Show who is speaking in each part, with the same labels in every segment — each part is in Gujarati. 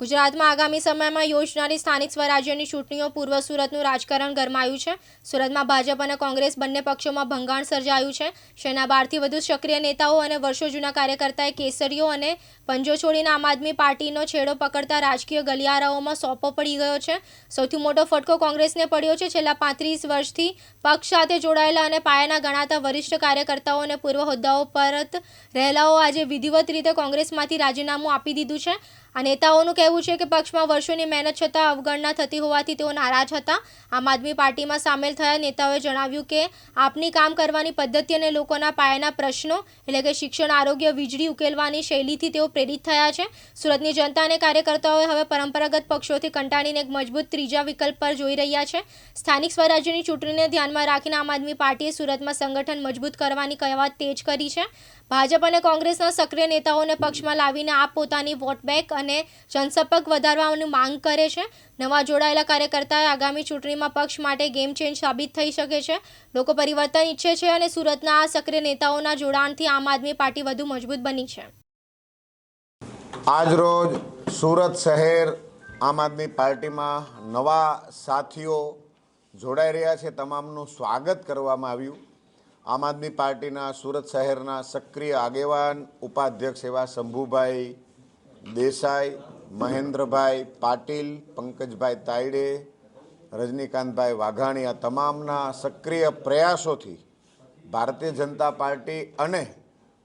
Speaker 1: ગુજરાતમાં આગામી સમયમાં યોજનારી સ્થાનિક સ્વરાજ્યની ચૂંટણીઓ પૂર્વ સુરતનું રાજકારણ ગરમાયું છે. સુરતમાં ભાજપ અને કોંગ્રેસ બંને પક્ષોમાં ભંગાણ સર્જાયું છે. જેના બારથી વધુ સક્રિય નેતાઓ અને વર્ષો જૂના કાર્યકર્તાએ કેસરીઓ અને પંજો છોડીને આમ આદમી પાર્ટીનો છેડો પકડતા રાજકીય ગલિયારાઓમાં સોંપો પડી ગયો છે. સૌથી મોટો ફટકો કોંગ્રેસને પડ્યો છે. છેલ્લા પાંત્રીસ વર્ષથી પક્ષ સાથે જોડાયેલા અને પાયાના ગણાતા વરિષ્ઠ કાર્યકર્તાઓ અને પૂર્વ હોદ્દાઓ પરત રહેલાઓ આજે વિધિવત રીતે કોંગ્રેસમાંથી રાજીનામું આપી દીધું છે. આ નેતાઓનું કહેવું છે કે પક્ષમાં વર્ષોની મહેનત છતાં અવગણના થતી હોવાથી તેઓ નારાજ હતા. આમ આદમી પાર્ટીમાં સામેલ થયા નેતાઓએ જણાવ્યું કે આપની કામ કરવાની પદ્ધતિ અને લોકોના પાયાના પ્રશ્નો, એટલે કે શિક્ષણ, આરોગ્ય, વીજળી ઉકેલવાની શૈલીથી તેઓ પ્રેરિત થયા છે. સુરતની જનતા અને કાર્યકર્તાઓએ હવે પરંપરાગત પક્ષોથી કંટાળીને એક મજબૂત ત્રીજા વિકલ્પ પર જોઈ રહ્યા છે. સ્થાનિક સ્વરાજ્યની ચૂંટણીને ધ્યાનમાં રાખીને આમ આદમી પાર્ટીએ સુરતમાં સંગઠન મજબૂત કરવાની કહેવાત તેજ કરી છે. ભાજપ અને કોંગ્રેસના સક્રિય નેતાઓને પક્ષમાં લાવીને આપ પોતાની વોટ બેંક અને જનસંપર્ક વધારવાની માંગ કરે છે. નવા જોડાયેલા કાર્યકર્તાએ આગામી ચૂંટણીમાં પક્ષ માટે ગેમ ચેન્જ સાબિત થઈ શકે છે. લોકો પરિવર્તન ઈચ્છે છે અને સુરતના આ સક્રિય નેતાઓના જોડાણથી આમ આદમી પાર્ટી વધુ મજબૂત બની છે.
Speaker 2: આજરોજ સુરત શહેર આમ આદમી પાર્ટીમાં નવા સાથીઓ જોડાઈ રહ્યા છે. તમામનું સ્વાગત કરવામાં આવ્યું. આમ આદમી પાર્ટીના સુરત શહેરના સક્રિય આગેવાન ઉપાધ્યક્ષ એવા શંભુભાઈ દેસાઈ, મહેન્દ્રભાઈ પાટીલ, પંકજભાઈ તાયડે, રજનીકાંતભાઈ વાઘાણી આ તમામના સક્રિય પ્રયાસોથી ભારતીય જનતા પાર્ટી અને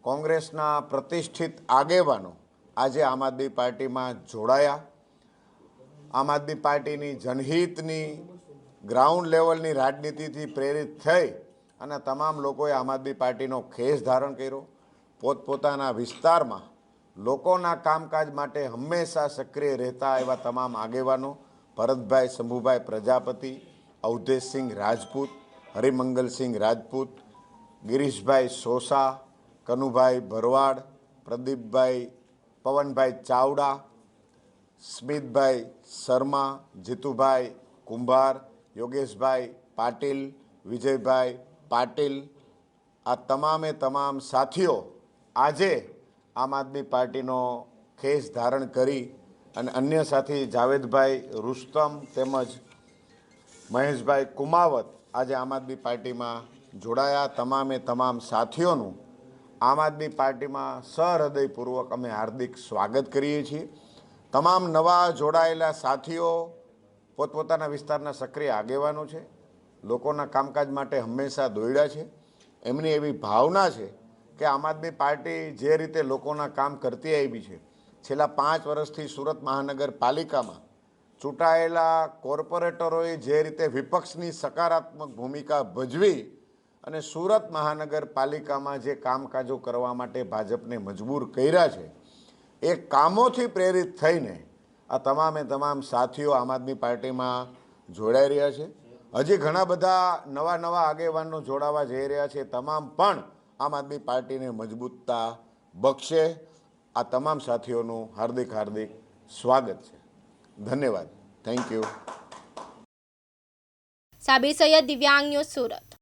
Speaker 2: કોંગ્રેસના પ્રતિષ્ઠિત આગેવાનો આજે આમ આદમી પાર્ટીમાં જોડાયા. આમ આદમી પાર્ટીની જનહિતની ગ્રાઉન્ડ લેવલની રાજનીતિથી પ્રેરિત થઈ અને તમામ લોકોએ આમ આદમી પાર્ટીનો ખેસ ધારણ કર્યો. પોતપોતાના વિસ્તારમાં લોકોના કામકાજ માટે હંમેશા સક્રિય રહેતા એવા તમામ આગેવાનો, ભરતભાઈ શંભુભાઈ પ્રજાપતિ, અવધેશસિંહ રાજપૂત, હરિમંગલસિંહ રાજપૂત, ગિરીશભાઈ સોસા, કનુભાઈ ભરવાડ, પ્રદીપભાઈ, પવનભાઈ ચાવડા, સ્મિતભાઈ શર્મા, જીતુભાઈ કુંભાર, યોગેશભાઈ પાટીલ, વિજયભાઈ પાટીલ, આ તમામે તમામ સાથીઓ આજે આમ આદમી પાર્ટીનો ખેસ ધારણ કરી અને અન્ય સાથી જાવેદભાઈ રુસ્તમ તેમજ મહેશભાઈ કુમાવત આજે આમ આદમી પાર્ટીમાં જોડાયા. તમામે તમામ સાથીઓનું આમ આદમી પાર્ટીમાં સહૃદયપૂર્વક અમે હાર્દિક સ્વાગત કરીએ છીએ. તમામ નવા જોડાયેલા સાથીઓ પોતપોતાના વિસ્તારના સક્રિય આગેવાનો છે. લોકોના કામકાજ માટે હંમેશા દોડ્યા છે. એમની એવી ભાવના છે કે આમ આદમી પાર્ટી જે રીતે લોકોના કામ કરતી આવી છે. છેલ્લા પાંચ વર્ષથી સુરત મહાનગરપાલિકામાં ચૂંટાયેલા કોર્પોરેટરોએ જે રીતે વિપક્ષની સકારાત્મક ભૂમિકા ભજવી અને સુરત મહાનગરપાલિકામાં જે કામકાજો કરવા માટે ભાજપને મજબૂર કર્યા છે, એ કામોથી પ્રેરિત થઈને આ તમામે તમામ સાથીઓ આમ આદમી પાર્ટીમાં જોડાઈ રહ્યા છે. હજી ઘણા બધા નવા નવા આગેવાનો જોડાવા જઈ રહ્યા છે. તમામ પણ આમ આદમી પાર્ટીને મજબૂતતા બક્ષે આ તમામ સાથીઓનું હાર્દિક હાર્દિક સ્વાગત છે. ધન્યવાદ. થેન્ક યુ
Speaker 1: સાબિર સૈયદ દિવ્યાંગ ન્યૂઝ સુરત.